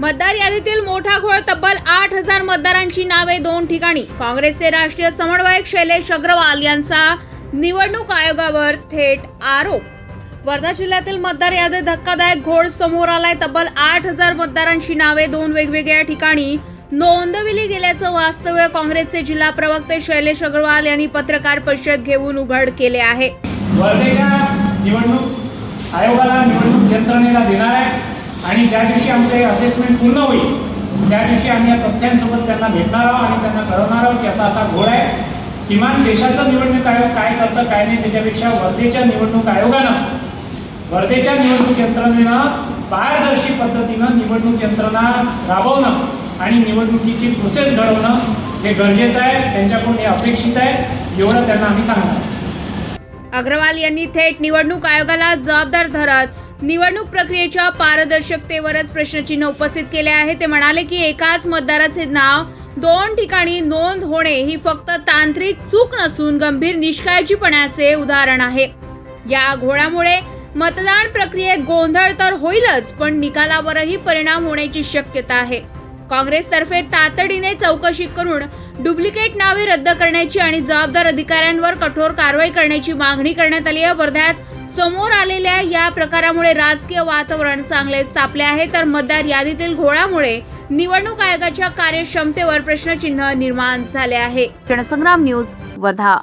मतदार यादीतील मोठा घोळ तब्बल आठ हजार मतदारांची नावे दोन ठिकाणी. काँग्रेसचे राष्ट्रीय समन्वयक शैलेश अग्रवाल यांचा निवडणूक आयोगावर थेट आरोप. वर्धा जिल्ह्यातील मतदार यादीत धक्कादायक घोळ समोर आलाय. तब्बल आठ हजार मतदारांची नावे दोन वेगवेगळ्या ठिकाणी नोंदविली गेल्याचं वास्तव्य काँग्रेसचे जिल्हा प्रवक्ते शैलेश अग्रवाल यांनी पत्रकार परिषद घेऊन उघड केले आहे. वर्धेच्या निवडणूक आयोगाला निवडणूक यंत्रणेला देणार आहे आणि ज्या दिवशी आमचं असेसमेंट पूर्ण होईल त्या दिवशी आम्ही या तथ्यांसोबत त्यांना भेटणार आहोत आणि त्यांना कळवणार आहोत की असा असा घोळ आहे. किमान देशाचं निवडणूक आयोग काय करतं काय नाही त्याच्यापेक्षा वर्धेच्या निवडणूक आयोगानं वर्धेच्या निवडणूक यंत्रणेनं पारदर्शी पद्धतीनं निवडणूक यंत्रणा राबवणं आणि निवडणुकीची प्रोसेस घडवणं हे गरजेचं आहे त्यांच्याकडून हे अपेक्षित आहे एवढं त्यांना आम्ही सांगणार अग्रवाल यांनी थेट निवडणूक आयोगाला जबाबदार धरत निवडणूक प्रक्रियेच्या पारदर्शकतेवरच प्रश्नचिन्ह उपस्थित केले आहे. ते म्हणाले की एकाच मतदाराचे नाव दोन ठिकाणी नोंद होणे ही फक्त तांत्रिक चूक नसून गंभीर निष्काळजीपणाचे उदाहरण आहे. या घोळामुळे मतदान प्रक्रियेत गोंधळ तर होईलच पण निकालावरही परिणाम होण्याची शक्यता आहे. काँग्रेसतर्फे तातडीने चौकशी करून डुप्लिकेट नावे रद्द करण्याची आणि जबाबदार अधिकाऱ्यांवर कठोर कारवाई करण्याची मागणी करण्यात आली आहे. वर्ध्यात समोर आलेल्या या प्रकारामुळे राजकीय वातावरण चांगले तापले आहे. तर मतदार यादीतील घोळामुळे निवडणूक आयोगाच्या कार्यक्षमतेवर प्रश्नचिन्ह निर्माण झाले आहे. जनसंग्राम न्यूज वर्धा.